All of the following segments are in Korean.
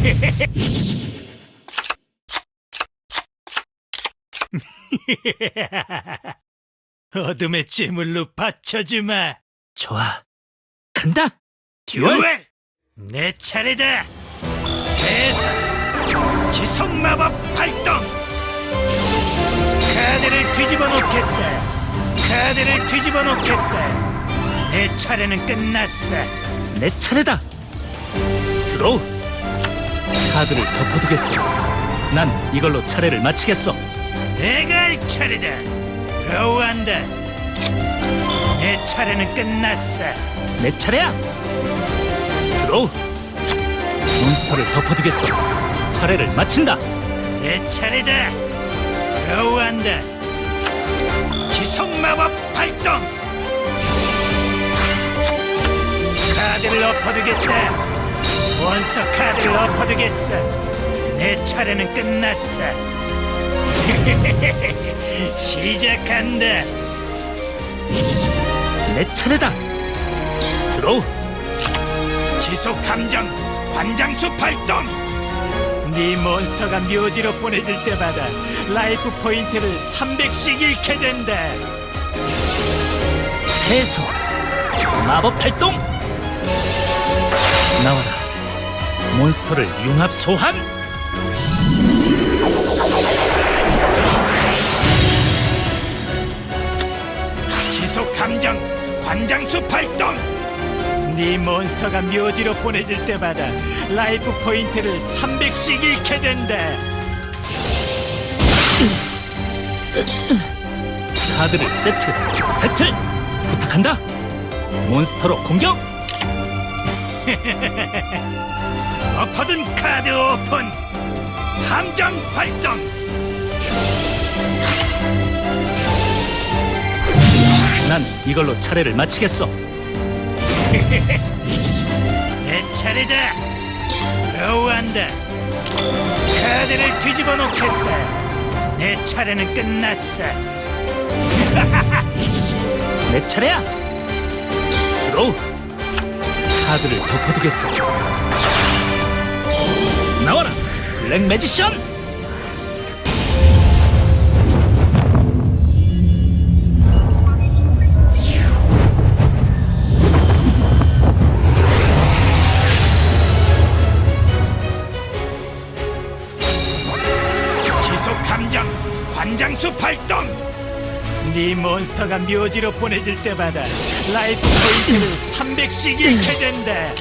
Hehehehe 어둠의 제물로 바쳐주마. 좋아. 간다. 듀얼! 내 차례다. 대사 지속 마법 발동. 카드를 뒤집어 놓겠다. 카드를 뒤집어 놓겠다. 내 차례는 끝났어. 내 차례다. 들어오. 카드를 덮어두겠어. 난 이걸로 차례를 마치겠어. 내가 할 차례다. 들어오한다. 내 차례는 끝났어. 내 차례야. 들어오. 몬스터를 덮어두겠어. 차례를 마친다. 내 차례다. 들어오한다. 지속 마법 발동. 카드를 엎어두겠다. 몬스터 카드를 엎어두겠어. 내 차례는 끝났어. 시작한다. 내 차례다. 들어오. 지속 감정 관장수 발동. 네 몬스터가 묘지로 보내질 때마다 라이프 포인트를 300씩 잃게 된다. 해소. 마법 발동. 나와라. 몬스터를 융합 소환. 관장수 발동. 네 몬스터가 묘지로 보내질 때마다 라이프 포인트를 300씩 잃게 된다. 카드를 세트. 배틀. 부탁한다. 몬스터로 공격. 엎어둔 카드 오픈. 함정 발동. 난 이걸로 차례를 마치겠어. 내 차례다. 들어오한다. 카드를 뒤집어 놓겠다. 내 차례는 끝났어. 내 차례야. 들어오. 카드를 덮어두겠어. 나와라. 블랙 매지션. 네 몬스터가 묘지로 보내질 때마다 라이프 포인트를 300씩 잃게 된다.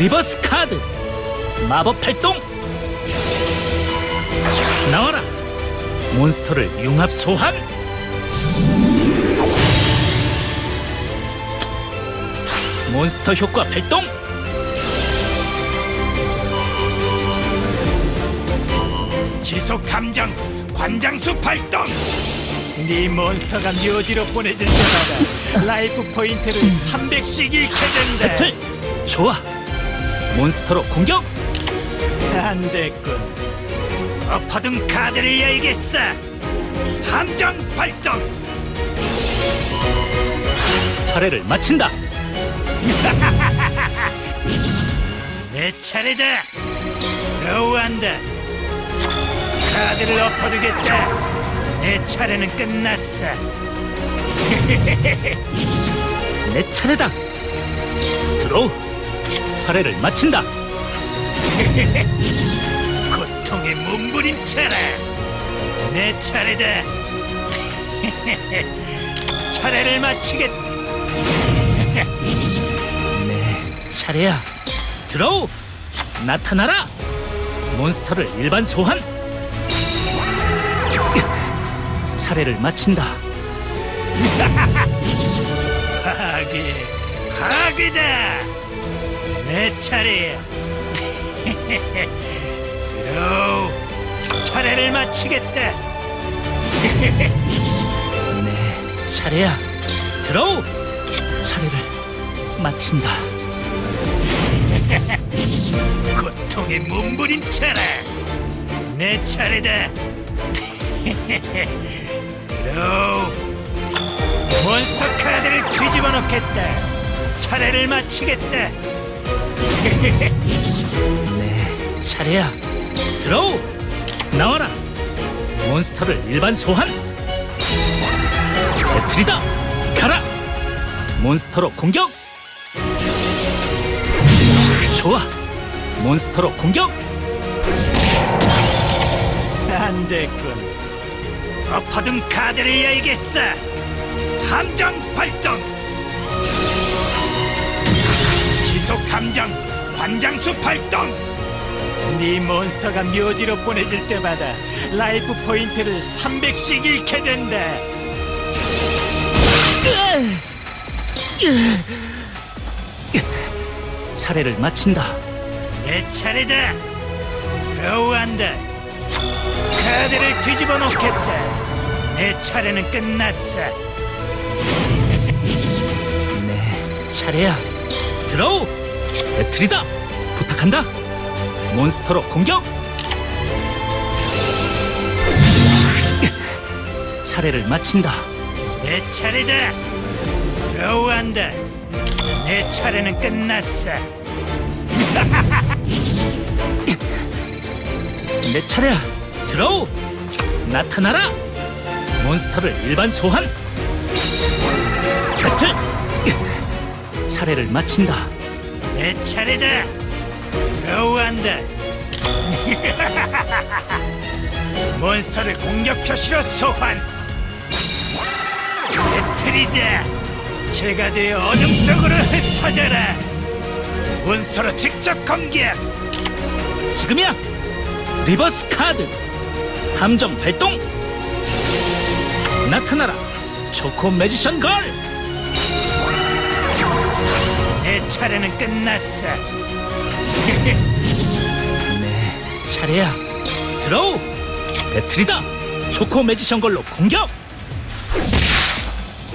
리버스 카드. 마법 활동. 나와라. 몬스터를 융합 소환. 몬스터 효과 발동. 지속 감정 관장수 발동. 네 몬스터가 묘지로 보내질 때마다 라이프 포인트를 300씩 잃게 된다. 배틀. 좋아. 몬스터로 공격. 안 됐군. 엎어둔 카드를 열겠어. 함정 발동. 차례를 마친다. 내 차례다. 로우한다. 카드를 엎어두겠다. 내 차례는 끝났어. 내 차례다. 들어오. 차례를 마친다. 고통의 몸부림쳐라. 내 차례다. 차례를 마치겠다. 내 차례야. 들어오. 나타나라. 몬스터를 일반 소환. 차례를 마친다. 파괴, 파괴다. 내 차례야. 들어. 차례를 마치겠다. 차례야. 드로우. 차례를 마친다. 고통의 몸부림쳐라 내 차례다 들어 몬스터 카드를 뒤집어 놓겠다 차례를 마치겠다 내 차례야. 드로우. 나와라. 몬스터를 일반 소환. 배틀이다. 가라. 몬스터로 공격. 좋아. 몬스터로 공격. 안 됐군 엎어둔 카드를 열겠어. 함정 발동. 지속 함정 관장수 발동. 네 몬스터가 묘지로 보내질 때마다 라이프 포인트를 300씩 잃게 된다. 차례를 마친다. 내 차례다. 로우한다. 카드를 뒤집어 놓겠다 내 차례는 끝났어 내 차례야. 드로우. 배틀이다. 부탁한다. 몬스터로 공격. 차례를 마친다. 내 차례다 로우한다 내 차례는 끝났어 내 차례야. 드로우. 나타나라. 몬스터를 일반 소환. 배틀. 차례를 마친다. 내 차례다 로우한다 몬스터를 공격 표시로 소환 배틀이다 제가 되어 어둠 속으로 흩어져라 몬스터로 직접 공격 지금이야. 리버스 카드. 함정 발동. 나타나라. 초코 매지션 걸. 내 차례는 끝났어 내 차례야. 드로우. 배틀이다. 초코 매지션 걸로 공격.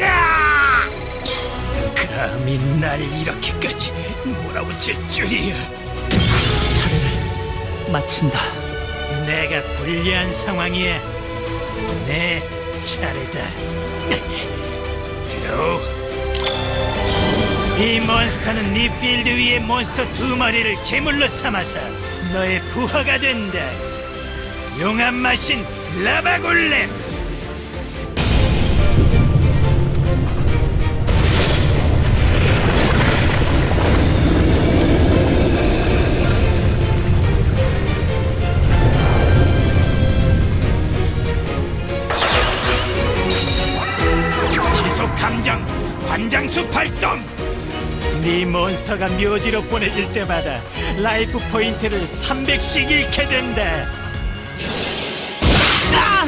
야! 감히 날 이렇게까지 몰아붙일 줄이야 차례를 마친다. 내가 불리한 상황이야. 내 차례다. 들어. 이 몬스터는 네 필드 위의 몬스터 두 마리를 제물로 삼아서 너의 부하가 된다. 용암 마신 라바골렘. 감정 관장수 발동. 네 몬스터가 묘지로 보내질 때마다 라이프 포인트를 300씩 잃게 된다. 아!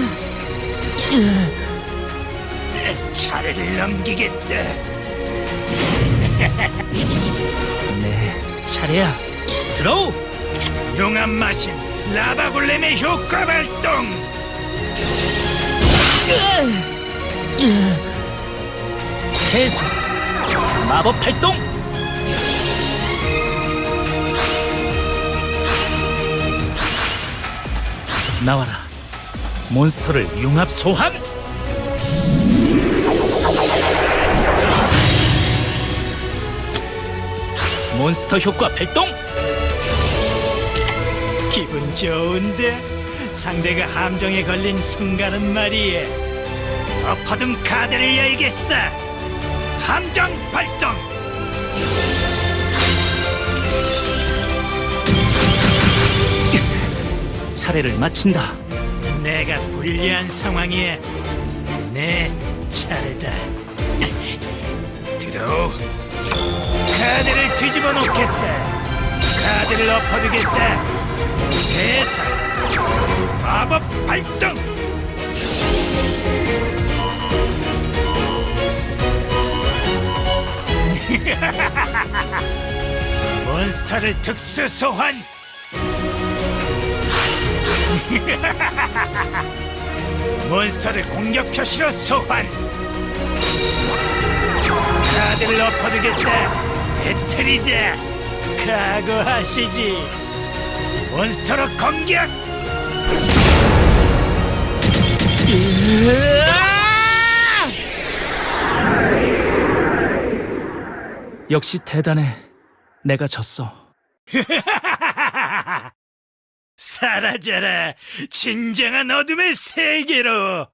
내 차례를 넘기겠다. 내 차례야. 드로우. 용암 마신 라바골렘의 효과 발동. 해석. 마법 발동. 나와라. 몬스터를 융합 소환. 몬스터 효과 발동. 기분 좋은데 상대가 함정에 걸린 순간은 말이에 엎어둔 카드를 열겠어 함정 발동! 차례를 마친다. 내가 불리한 상황이에 내 차례다. 들어. 카드를 뒤집어 놓겠다. 카드를 엎어두겠다. 대사 마법 발동 몬스터를 특수 소환! 몬스터를 공격 표시로 소환! 카드를 엎어두겠다! 배틀이다! 각오하시지! 몬스터로 공격 역시 대단해. 내가 졌어. 사라져라 진정한 어둠의 세계로